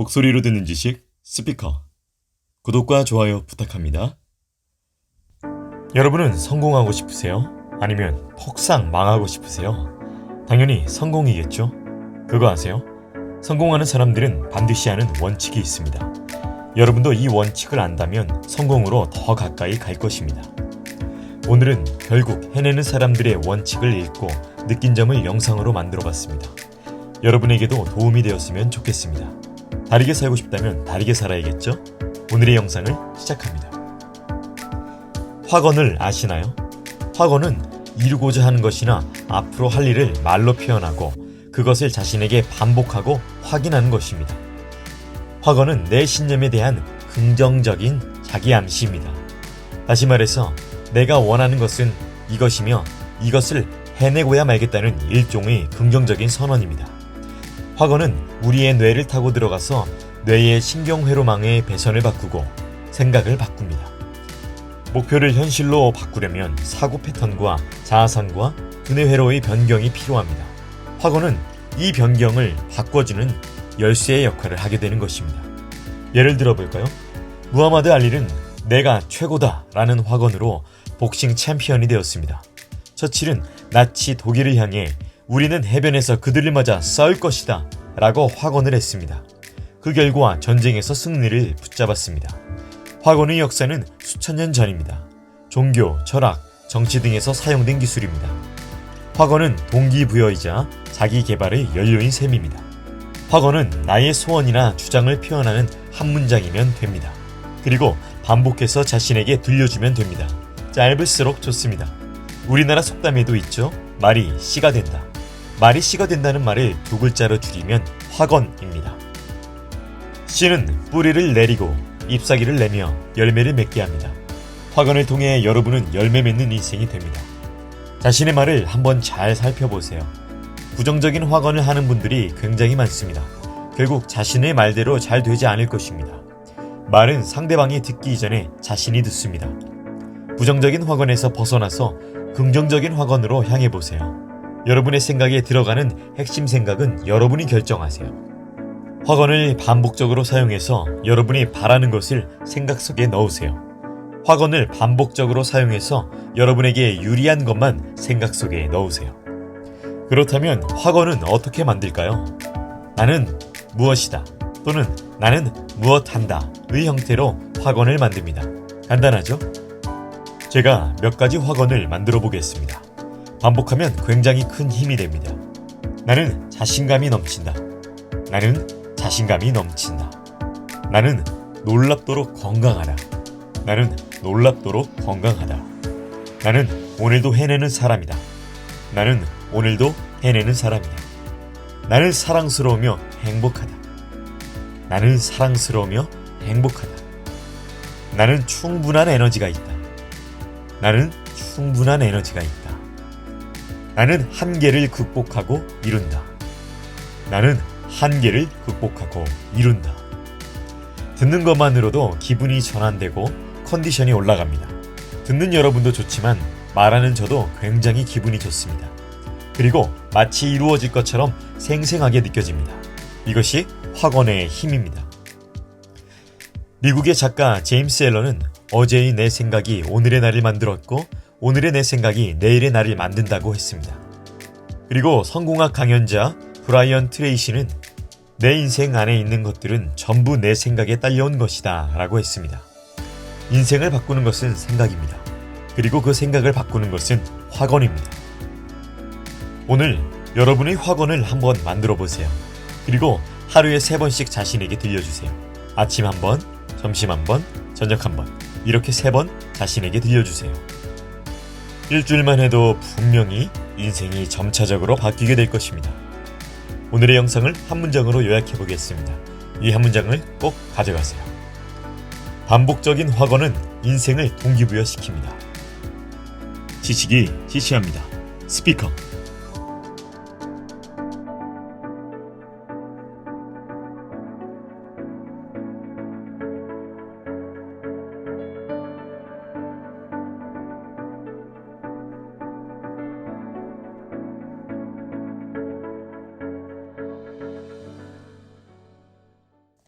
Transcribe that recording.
목소리로 듣는 지식 스피커 구독과 좋아요 부탁합니다. 여러분은 성공하고 싶으세요? 아니면 폭삭 망하고 싶으세요? 당연히 성공이겠죠? 그거 아세요? 성공하는 사람들은 반드시 하는 원칙이 있습니다. 여러분도 이 원칙을 안다면 성공으로 더 가까이 갈 것입니다. 오늘은 결국 해내는 사람들의 원칙을 읽고 느낀 점을 영상으로 만들어 봤습니다. 여러분에게도 도움이 되었으면 좋겠습니다. 다르게 살고 싶다면 다르게 살아야겠죠? 오늘의 영상을 시작합니다. 확언을 아시나요? 확언은 이루고자 하는 것이나 앞으로 할 일을 말로 표현하고 그것을 자신에게 반복하고 확인하는 것입니다. 확언은 내 신념에 대한 긍정적인 자기 암시입니다. 다시 말해서 내가 원하는 것은 이것이며 이것을 해내고야 말겠다는 일종의 긍정적인 선언입니다. 확언은 우리의 뇌를 타고 들어가서 뇌의 신경회로망의 배선을 바꾸고 생각을 바꿉니다. 목표를 현실로 바꾸려면 사고 패턴과 자아상과 두뇌 회로의 변경이 필요합니다. 확언은 이 변경을 바꿔주는 열쇠의 역할을 하게 되는 것입니다. 예를 들어 볼까요? 무하마드 알리는 내가 최고다 라는 확언으로 복싱 챔피언이 되었습니다. 처칠은 나치 독일을 향해 우리는 해변에서 그들을 맞아 싸울 것이다 라고 확언을 했습니다. 그 결과 전쟁에서 승리를 붙잡았습니다. 확언의 역사는 수천 년 전입니다. 종교, 철학, 정치 등에서 사용된 기술입니다. 확언은 동기부여이자 자기 개발의 연료인 셈입니다. 확언은 나의 소원이나 주장을 표현하는 한 문장이면 됩니다. 그리고 반복해서 자신에게 들려주면 됩니다. 짧을수록 좋습니다. 우리나라 속담에도 있죠. 말이 씨가 된다. 말이 씨가 된다는 말을 두 글자로 줄이면 확언입니다. 씨는 뿌리를 내리고 잎사귀를 내며 열매를 맺게 합니다. 확언을 통해 여러분은 열매 맺는 인생이 됩니다. 자신의 말을 한번 잘 살펴보세요. 부정적인 확언을 하는 분들이 굉장히 많습니다. 결국 자신의 말대로 잘 되지 않을 것입니다. 말은 상대방이 듣기 이전에 자신이 듣습니다. 부정적인 확언에서 벗어나서 긍정적인 확언으로 향해 보세요. 여러분의 생각에 들어가는 핵심 생각은 여러분이 결정하세요. 확언을 반복적으로 사용해서 여러분이 바라는 것을 생각 속에 넣으세요. 확언을 반복적으로 사용해서 여러분에게 유리한 것만 생각 속에 넣으세요. 그렇다면 확언은 어떻게 만들까요? 나는 무엇이다 또는 나는 무엇 한다의 형태로 확언을 만듭니다. 간단하죠? 제가 몇 가지 확언을 만들어 보겠습니다. 반복하면 굉장히 큰 힘이 됩니다. 나는 자신감이 넘친다. 나는 자신감이 넘친다. 나는 놀랍도록 건강하다. 나는 놀랍도록 건강하다. 나는 오늘도 해내는 사람이다. 나는 오늘도 해내는 사람이다. 나는 사랑스러우며 행복하다. 나는 사랑스러우며 행복하다. 나는 충분한 에너지가 있다. 나는 충분한 에너지가 있다. 나는 한계를 극복하고 이룬다. 나는 한계를 극복하고 이룬다. 듣는 것만으로도 기분이 전환되고 컨디션이 올라갑니다. 듣는 여러분도 좋지만 말하는 저도 굉장히 기분이 좋습니다. 그리고 마치 이루어질 것처럼 생생하게 느껴집니다. 이것이 확언의 힘입니다. 미국의 작가 제임스 앨런은 어제의 내 생각이 오늘의 날을 만들었고 오늘의 내 생각이 내일의 날을 만든다고 했습니다. 그리고 성공학 강연자 브라이언 트레이시는 내 인생 안에 있는 것들은 전부 내 생각에 딸려온 것이다 라고 했습니다. 인생을 바꾸는 것은 생각입니다. 그리고 그 생각을 바꾸는 것은 확언입니다. 오늘 여러분의 확언을 한번 만들어 보세요. 그리고 하루에 세 번씩 자신에게 들려주세요. 아침 한 번, 점심 한 번, 저녁 한 번. 이렇게 세 번 자신에게 들려주세요. 일주일만 해도 분명히 인생이 점차적으로 바뀌게 될 것입니다. 오늘의 영상을 한 문장으로 요약해 보겠습니다. 이 한 문장을 꼭 가져가세요. 반복적인 확언은 인생을 동기부여시킵니다. 지식이 지시합니다. 스피커